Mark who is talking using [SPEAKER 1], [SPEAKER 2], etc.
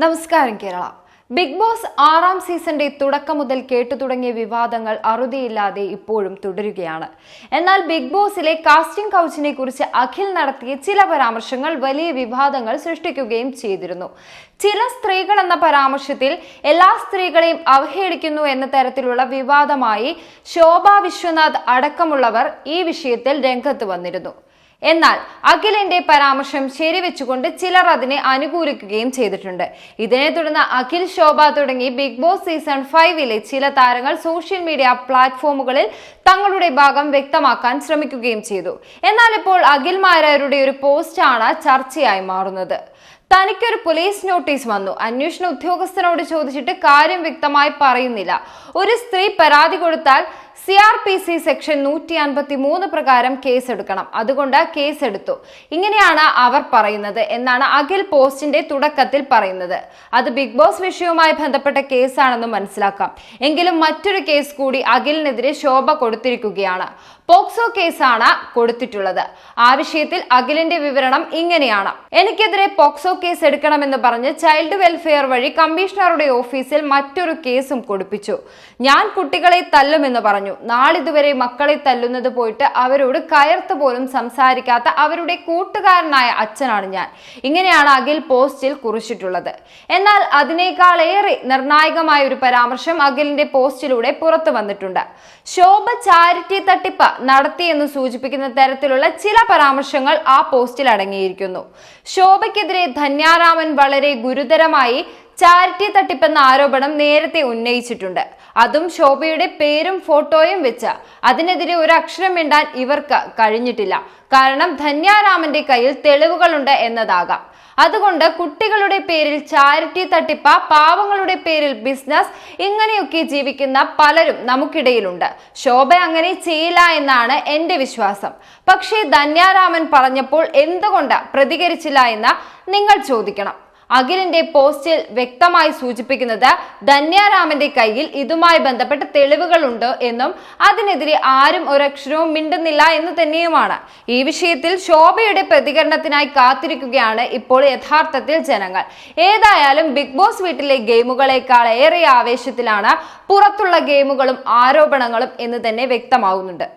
[SPEAKER 1] നമസ്കാരം Kerala. Big boss ആറാം സീസന്റെ തുടക്കം മുതൽ കേട്ടു തുടങ്ങിയ വിവാദങ്ങൾ അറുതിയില്ലാതെ ഇപ്പോഴും തുടരുകയാണ്. എന്നാൽ ബിഗ് ബോസിലെ കാസ്റ്റിംഗ് കൗച്ചിനെ കുറിച്ച് അഖിൽ നടത്തിയ ചില പരാമർശങ്ങൾ വലിയ വിവാദങ്ങൾ സൃഷ്ടിക്കുകയും ചെയ്തിരുന്നു. ചില സ്ത്രീകൾ എന്ന പരാമർശത്തിൽ എല്ലാ സ്ത്രീകളെയും അവഹേളിക്കുന്നു എന്ന തരത്തിലുള്ള വിവാദമായി ശോഭ വിശ്വനാഥ് അടക്കമുള്ളവർ ഈ വിഷയത്തിൽ രംഗത്ത് വന്നിരുന്നു. എന്നാൽ അഖിലിന്റെ പരാമർശം ശരിവെച്ചുകൊണ്ട് ചിലർ അതിനെ അനുകൂലിക്കുകയും ചെയ്തിട്ടുണ്ട്. ഇതിനെ തുടർന്ന് അഖിൽ ശോഭ തുടങ്ങി ബിഗ് ബോസ് സീസൺ ഫൈവിലെ ചില താരങ്ങൾ സോഷ്യൽ മീഡിയ പ്ലാറ്റ്ഫോമുകളിൽ തങ്ങളുടെ ഭാഗം വ്യക്തമാക്കാൻ ശ്രമിക്കുകയും ചെയ്തു. എന്നാൽ ഇപ്പോൾ അഖിൽ മാരാരുടെ ഒരു പോസ്റ്റാണ് ചർച്ചയായി മാറുന്നത്. തനിക്കൊരു പോലീസ് നോട്ടീസ് വന്നു. അന്വേഷണ ഉദ്യോഗസ്ഥനോട് ചോദിച്ചിട്ട് കാര്യം വ്യക്തമായി പറയുന്നില്ല. ഒരു സ്ത്രീ പരാതി കൊടുത്താൽ C R P C section നൂറ്റി അൻപത്തി മൂന്ന് പ്രകാരം കേസെടുക്കണം. അതുകൊണ്ട് കേസെടുത്തു. ഇങ്ങനെയാണ് അവർ പറയുന്നത് എന്നാണ് അഖിൽ പോസ്റ്റിന്റെ തുടക്കത്തിൽ പറയുന്നത്. അത് ബിഗ് ബോസ് വിഷയവുമായി ബന്ധപ്പെട്ട കേസാണെന്ന് മനസ്സിലാക്കാം. എങ്കിലും മറ്റൊരു കേസ് കൂടി അഖിലിനെതിരെ ശോഭ കൊടുത്തിരിക്കുകയാണ്. പോക്സോ കേസാണ് കൊടുത്തിട്ടുള്ളത്. ആ വിഷയത്തിൽ അഖിലിന്റെ വിവരണം ഇങ്ങനെയാണ്. എനിക്കെതിരെ പോക്സോ കേസ് എടുക്കണമെന്ന് പറഞ്ഞ് ചൈൽഡ് വെൽഫെയർ വഴി കമ്മീഷണറുടെ ഓഫീസിൽ മറ്റൊരു കേസും കൊടുപ്പിച്ചു. ഞാൻ കുട്ടികളെ തല്ലുമെന്ന് പറഞ്ഞു. നാളിതുവരെ മക്കളെ തല്ലുന്നത് പോയിട്ട് അവരോട് കയർത്ത് പോലും സംസാരിക്കാത്ത അവരുടെ കൂട്ടുകാരനായ അച്ഛനാണ് ഞാൻ. ഇങ്ങനെയാണ് അഖിൽ പോസ്റ്റിൽ കുറിച്ചിട്ടുള്ളത്. എന്നാൽ അതിനേക്കാളേറെ നിർണായകമായ ഒരു പരാമർശം അഖിലിന്റെ പോസ്റ്റിലൂടെ പുറത്തു വന്നിട്ടുണ്ട്. ശോഭ ചാരിറ്റി തട്ടിപ്പ് നടത്തിയെന്ന് സൂചിപ്പിക്കുന്ന തരത്തിലുള്ള ചില പരാമർശങ്ങൾ ആ പോസ്റ്റിൽ അടങ്ങിയിരിക്കുന്നു. ശോഭയ്ക്കെതിരെ ധന്യാരാമൻ വളരെ ഗുരുതരമായി ചാരിറ്റി തട്ടിപ്പെന്ന ആരോപണം നേരത്തെ ഉന്നയിച്ചിട്ടുണ്ട്. അതും ശോഭയുടെ പേരും ഫോട്ടോയും വെച്ച അതിനെതിരെ ഒരു അക്ഷരം മിണ്ടാൻ ഇവർക്ക് കഴിഞ്ഞിട്ടില്ല. കാരണം ധന്യാരാമന്റെ കയ്യിൽ തെളിവുകളുണ്ട് എന്നതാകാം. അതുകൊണ്ട് കുട്ടികളുടെ പേരിൽ ചാരിറ്റി തട്ടിപ്പ പാവങ്ങളുടെ പേരിൽ ബിസിനസ് ഇങ്ങനെയൊക്കെ ജീവിക്കുന്ന പലരും നമുക്കിടയിലുണ്ട്. ശോഭ അങ്ങനെ ചെയ്യില്ല എന്നാണ് എന്റെ വിശ്വാസം. പക്ഷേ ധന്യാരാമൻ പറഞ്ഞപ്പോൾ എന്തുകൊണ്ട് പ്രതികരിച്ചില്ല എന്ന് നിങ്ങൾ ചോദിക്കണം. അഖിലിന്റെ പോസ്റ്റിൽ വ്യക്തമായി സൂചിപ്പിക്കുന്നത് ധന്യാരാമന്റെ കയ്യിൽ ഇതുമായി ബന്ധപ്പെട്ട തെളിവുകളുണ്ട് എന്നും അതിനെതിരെ ആരും ഒരക്ഷരവും മിണ്ടുന്നില്ല എന്ന് തന്നെയുമാണ്. ഈ വിഷയത്തിൽ ശോഭയുടെ പ്രതികരണത്തിനായി കാത്തിരിക്കുകയാണ് ഇപ്പോൾ യഥാർത്ഥത്തിൽ ജനങ്ങൾ. ഏതായാലും ബിഗ് ബോസ് വീട്ടിലെ ഗെയിമുകളെക്കാൾ ഏറെ ആവേശത്തിലാണ് പുറത്തുള്ള ഗെയിമുകളും ആരോപണങ്ങളും എന്ന് തന്നെ വ്യക്തമാവുന്നുണ്ട്.